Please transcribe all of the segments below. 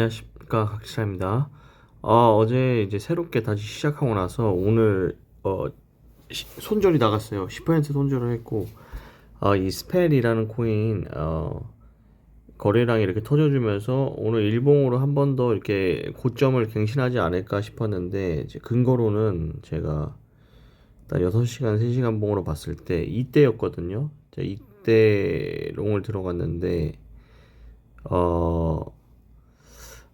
안녕하십니까 각시사입니다. 어, 어제 이제 새롭게 다시 시작하고 나서 오늘 어, 시- 손절이 나갔어요. 10% 손절을 했고 어, 이 스펠이라는 코인 어, 거래량이 이렇게 터져주면서 오늘 일봉으로 한 번 더 이렇게 고점을 갱신하지 않을까 싶었는데 이제 근거로는 제가 일단 6시간, 3시간 봉으로 봤을 때 이때였거든요. 이때 롱을 들어갔는데 어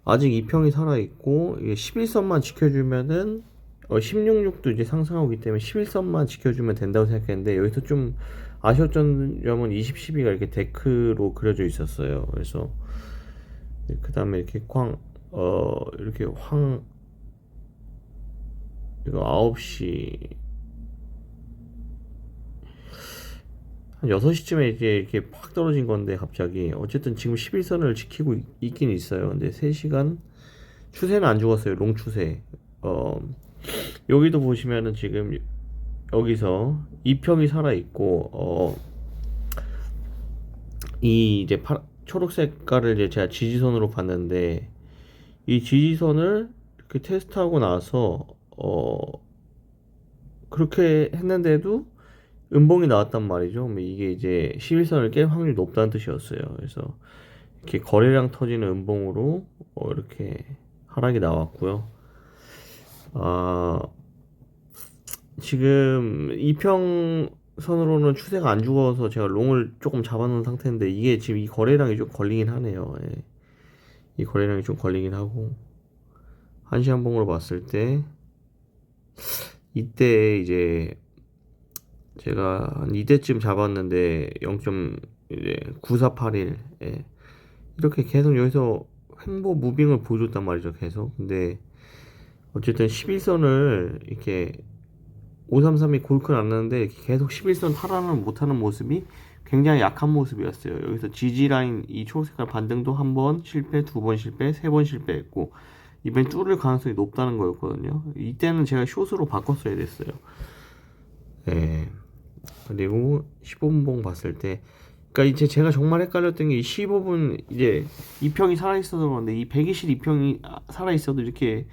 아직 이평이 살아있고, 이게 11선만 지켜주면은, 어, 16육도 이제 상승하고 있기 때문에 11선만 지켜주면 된다고 생각했는데, 여기서 좀 아쉬웠던 점은 20, 12가 이렇게 데크로 그려져 있었어요. 그래서, 그 다음에 이렇게 광, 어, 이렇게 황, 이거 9시, 한 6시쯤에 이제 이렇게 팍 떨어진 건데 갑자기 어쨌든 지금 11선을 지키고 있, 있긴 있어요. 근데 3시간 추세는 안 죽었어요. 롱 추세. 어 여기도 보시면은 지금 여기서 이평이 살아 있고 어 이 이제 파, 초록 색깔을 이제 제가 지지선으로 봤는데 이 지지선을 이렇게 테스트하고 나서 어 그렇게 했는데도 음봉이 나왔단 말이죠. 그럼 이게 이제 11선을 깰 확률이 높다는 뜻이었어요. 그래서 이렇게 거래량 터지는 음봉으로 어, 이렇게 하락이 나왔고요. 아, 지금 이평선으로는 추세가 안 죽어서 제가 롱을 조금 잡아놓은 상태인데 이게 지금 이 거래량이 좀 걸리긴 하네요. 예. 이 거래량이 좀 걸리긴 하고 한시간 봉으로 봤을 때 이때 이제 제가 한 이때쯤 잡았는데 0.9481 예. 이렇게 계속 여기서 횡보 무빙을 보여줬단 말이죠 계속. 근데 어쨌든 11선을 이렇게 533이 골크 났는데 계속 11선 탈환을 못하는 모습이 굉장히 약한 모습이었어요. 여기서 지지라인 이 초록색깔 반등도 한 번 실패 두 번 실패 세 번 실패했고 이번엔 뚫을 가능성이 높다는 거였거든요. 이때는 제가 숏으로 바꿨어야 됐어요. 예. 그리고 15분봉 봤을 때, 그러니까 이제 제가 정말 헷갈렸던 게 15분 이제 이평이 살아 있어서 그런데 이 120 이평이 살아 있어도 이렇게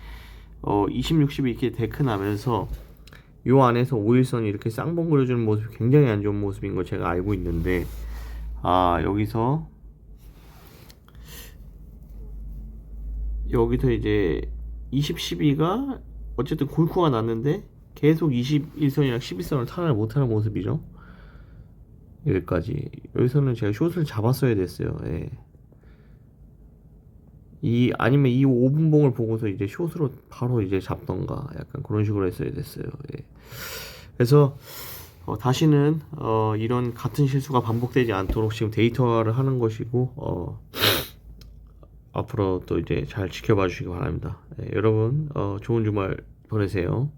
어 20, 60이 이렇게 데크 나면서 요 안에서 5일선이 이렇게 쌍봉 그려주는 모습이 굉장히 안 좋은 모습인 걸 제가 알고 있는데 아 여기서 여기서 이제 20, 12가 어쨌든 골코가 났는데 계속 21선이랑 11선을 탈환을 못하는 모습이죠. 여기까지. 여기서는 제가 숏을 잡았어야 됐어요. 예. 이 아니면 이 5분봉을 보고서 이제 숏으로 바로 이제 잡던가 약간 그런 식으로 했어야 됐어요. 예. 그래서 어, 다시는 어, 이런 같은 실수가 반복되지 않도록 지금 데이터화를 하는 것이고 어, 앞으로 또 이제 잘 지켜봐 주시기 바랍니다. 예, 여러분 어, 좋은 주말 보내세요.